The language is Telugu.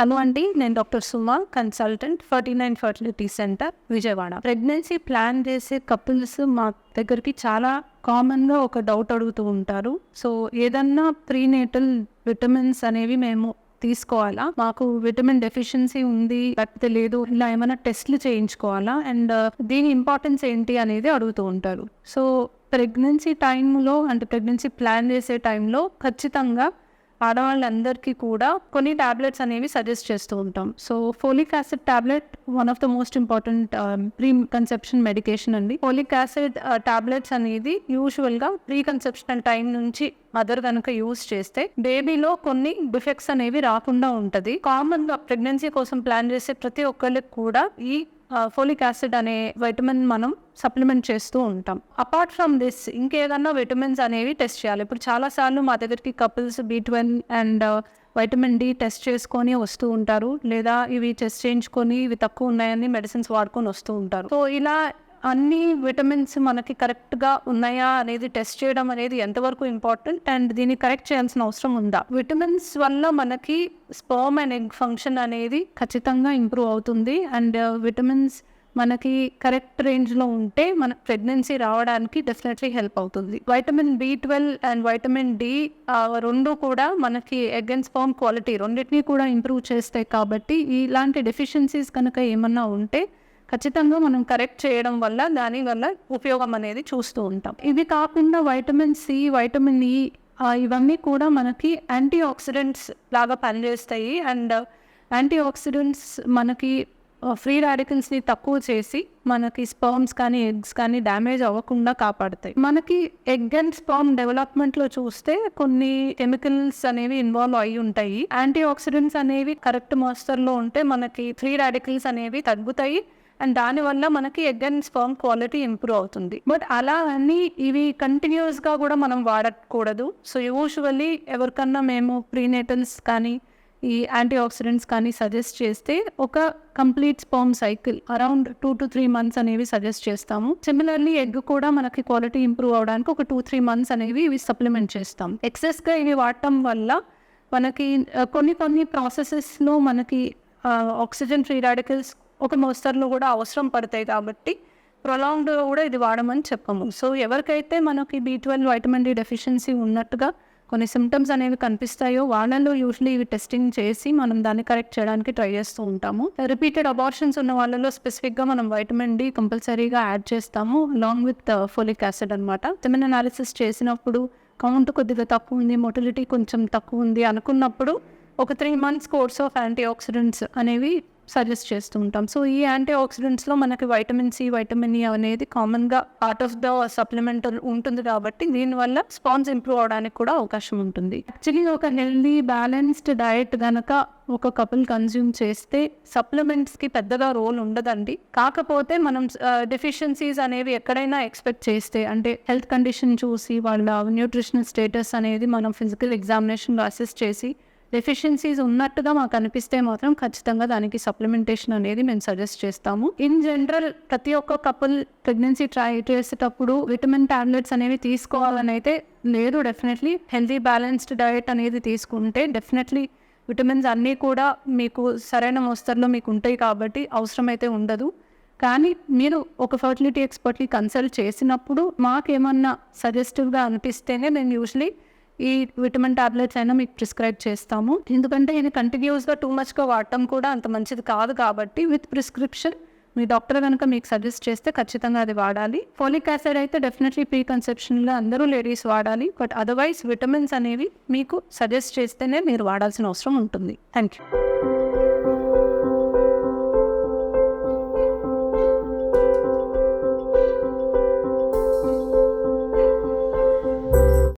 హలో అండి నేను doctor Suma consultant Ferty nine fertility centre Vijayawada. Pregnancy plan చేసే కపుల్స్ మా దగ్గరికి చాలా కామన్గా ఒక డౌట్ అడుగుతూ ఉంటారు. సో ఏదన్నా ప్రీనేటల్ విటమిన్స్ అనేవి మేము తీసుకోవాలా? మాకు విటమిన్ డెఫిషియన్సీ ఉంది లేకపోతే లేదు ఇలా ఏమైనా టెస్ట్లు చేయించుకోవాలా? అండ్ దీని ఇంపార్టెన్స్ ఏంటి అనేది అడుగుతూ ఉంటారు. సో ప్రెగ్నెన్సీ టైంలో అంటే ప్రెగ్నెన్సీ ప్లాన్ చేసే టైంలో ఖచ్చితంగా ఆడవాళ్ళందరికీ కూడా కొన్ని టాబ్లెట్స్ అనేవి సజెస్ట్ చేస్తూ ఉంటాం. So folic acid tablet one of the most important um, pre conception medication అండి. ఫోలిక్ యాసిడ్ uh, టాబ్లెట్స్ అనేది యూజువల్గా ప్రీ కన్సెప్షనల్ టైం నుంచి మదర్ కనుక యూజ్ చేస్తే బేబీలో కొన్ని డిఫెక్ట్స్ అనేవి రాకుండా ఉంటుంది. కామన్గా ప్రెగ్నెన్సీ కోసం ప్లాన్ చేసే ప్రతి ఒక్కరికి కూడా ఈ ఫోలిక్ యాసిడ్ అనే విటమిన్ మనం సప్లిమెంట్ చేస్తూ ఉంటాం. అపార్ట్ ఫ్రమ్ దిస్ ఇంకేదన్నా విటమిన్స్ అనేవి టెస్ట్ చేయాలి. ఇప్పుడు చాలాసార్లు మా దగ్గరికి couples B twelve and vitamin D test చేసుకొని వస్తూ ఉంటారు. లేదా ఇవి టెస్ట్ చేయించుకొని ఇవి తక్కువ ఉన్నాయని మెడిసిన్స్ వాడుకొని వస్తూ ఉంటారు. సో ఇలా అన్ని విటమిన్స్ మనకి కరెక్ట్గా ఉన్నాయా అనేది టెస్ట్ చేయడం అనేది ఎంతవరకు ఇంపార్టెంట్ అండ్ దీన్ని కరెక్ట్ చేయాల్సిన అవసరం ఉందా? విటమిన్స్ వల్ల మనకి స్పర్మ్ అండ్ ఎగ్ ఫంక్షన్ అనేది ఖచ్చితంగా ఇంప్రూవ్ అవుతుంది అండ్ విటమిన్స్ uh, మనకి కరెక్ట్ రేంజ్లో ఉంటే మన ప్రెగ్నెన్సీ రావడానికి డెఫినెట్లీ హెల్ప్ అవుతుంది. Vitamin B twelve and vitamin D రెండు కూడా మనకి ఎగ్ అండ్ స్పర్మ్ క్వాలిటీ రెండింటినీ కూడా ఇంప్రూవ్ చేస్తాయి కాబట్టి ఇలాంటి డెఫిషియన్సీస్ కనుక ఏమన్నా ఉంటే ఖచ్చితంగా మనం కరెక్ట్ చేయడం వల్ల దాని వల్ల ఉపయోగం అనేది చూస్తూ ఉంటాం. ఇవి కాకుండా వైటమిన్ సి వైటమిన్ ఈ ఇవన్నీ కూడా మనకి యాంటీ ఆక్సిడెంట్స్ లాగా పనిచేస్తాయి. అండ్ యాంటీ ఆక్సిడెంట్స్ మనకి ఫ్రీ రాడికల్స్ని తక్కువ చేసి మనకి స్పర్మ్స్ కానీ ఎగ్స్ కానీ డ్యామేజ్ అవ్వకుండా కాపాడతాయి. మనకి ఎగ్ అండ్ స్పర్మ్ డెవలప్మెంట్లో చూస్తే కొన్ని కెమికల్స్ అనేవి ఇన్వాల్వ్ అయి ఉంటాయి. యాంటీ ఆక్సిడెంట్స్ అనేవి కరెక్ట్ మోస్తర్లో ఉంటే మనకి ఫ్రీ రాడికల్స్ అనేవి తగ్గుతాయి. అండ్ దానివల్ల మనకి egg and sperm quality improve అవుతుంది. బట్ అలా అని ఇవి కంటిన్యూస్గా కూడా మనం వాడకూడదు. సో యూజువల్లీ ఎవరికన్నా మేము ప్రీనేటల్స్ కానీ ఈ యాంటీ ఆక్సిడెంట్స్ కానీ సజెస్ట్ చేస్తే ఒక complete sperm cycle around two to three months అనేవి సజెస్ట్ చేస్తాము. సిమిలర్లీ ఎగ్ కూడా మనకి క్వాలిటీ ఇంప్రూవ్ అవడానికి ఒక టూ త్రీ మంత్స్ అనేవి ఇవి సప్లిమెంట్ చేస్తాం. ఎక్సెస్గా ఇవి వాడటం వల్ల మనకి కొన్ని కొన్ని ప్రాసెసెస్లో మనకి ఆక్సిజన్ ఫ్రీ రాడికల్స్ ఒక మోస్తరులో కూడా అవసరం పడతాయి కాబట్టి ప్రొలాంగ్డ్ కూడా ఇది వాడమని చెప్పము. సో ఎవరికైతే మనకి B twelve vitamin D deficiency ఉన్నట్టుగా కొన్ని సిమ్టమ్స్ అనేవి కనిపిస్తాయో వాళ్ళలో యూజువలీ ఇవి టెస్టింగ్ చేసి మనం దాన్ని కరెక్ట్ చేయడానికి ట్రై చేస్తూ ఉంటాము. రిపీటెడ్ అబార్షన్స్ ఉన్న వాళ్ళలో స్పెసిఫిక్గా మనం వైటమిన్ డి కంపల్సరీగా యాడ్ చేస్తాము అలాంగ్ విత్ ఫోలిక్ యాసిడ్ అనమాట సెమెన్ అనాలిసిస్ చేసినప్పుడు కౌంట్ కొద్దిగా తక్కువ ఉంది మొటిలిటీ కొంచెం తక్కువ ఉంది అనుకున్నప్పుడు ఒక three months course of antioxidants అనేవి సజెస్ట్ చేస్తూ ఉంటాం సో ఈ యాంటీ ఆక్సిడెంట్స్లో మనకి వైటమిన్ సి వైటమిన్ ఈ అనేది కామన్గా పార్ట్ ఆఫ్ ద సప్లిమెంట్ ఉంటుంది కాబట్టి దీనివల్ల స్పాన్స్ ఇంప్రూవ్ అవడానికి కూడా అవకాశం ఉంటుంది. యాక్చువల్లీ ఒక హెల్దీ బ్యాలెన్స్డ్ డయట్ గనక ఒక కపుల్ కన్జ్యూమ్ చేస్తే సప్లిమెంట్స్కి పెద్దగా రోల్ ఉండదండి. కాకపోతే మనం డెఫిషియన్సీస్ అనేవి ఎక్కడైనా ఎక్స్పెక్ట్ చేస్తే అంటే హెల్త్ కండిషన్ చూసి వాళ్ళ న్యూట్రిషనల్ స్టేటస్ అనేది మనం ఫిజికల్ ఎగ్జామినేషన్లో అసెస్ చేసి డెఫిషియన్సీస్ ఉన్నట్టుగా మాకు అనిపిస్తే మాత్రం ఖచ్చితంగా దానికి సప్లిమెంటేషన్ అనేది మేము సజెస్ట్ చేస్తాము. ఇన్ జనరల్ ప్రతి ఒక్క కపుల్ ప్రెగ్నెన్సీ ట్రై చేసేటప్పుడు విటమిన్ టాబ్లెట్స్ అనేవి తీసుకోవాలని అయితే లేదు. డెఫినెట్లీ హెల్తీ బ్యాలెన్స్డ్ డయట్ అనేది తీసుకుంటే డెఫినెట్లీ విటమిన్స్ అన్నీ కూడా మీకు సరైన మోస్తరులో మీకు ఉంటాయి కాబట్టి అవసరమైతే ఉండదు. కానీ మీరు ఒక ఫర్టిలిటీ ఎక్స్పర్ట్ని కన్సల్ట్ చేసినప్పుడు మాకేమన్నా సజెస్టివ్గా అనిపిస్తేనే మేము యూజువలీ ఈ విటమిన్ టాబ్లెట్స్ అయినా మీకు ప్రిస్క్రైబ్ చేస్తాము. ఎందుకంటే ఇది కంటిన్యూస్గా టూ మచ్గా వాడటం కూడా అంత మంచిది కాదు కాబట్టి విత్ ప్రిస్క్రిప్షన్ మీ డాక్టర్ కనుక మీకు సజెస్ట్ చేస్తే ఖచ్చితంగా అది వాడాలి. ఫోలిక్ యాసిడ్ అయితే డెఫినెట్లీ ప్రీ కన్సెప్షన్లో అందరూ లేడీస్ వాడాలి. బట్ అదర్వైజ్ విటమిన్స్ అనేవి మీకు సజెస్ట్ చేస్తేనే మీరు వాడాల్సిన అవసరం ఉంటుంది. Thank you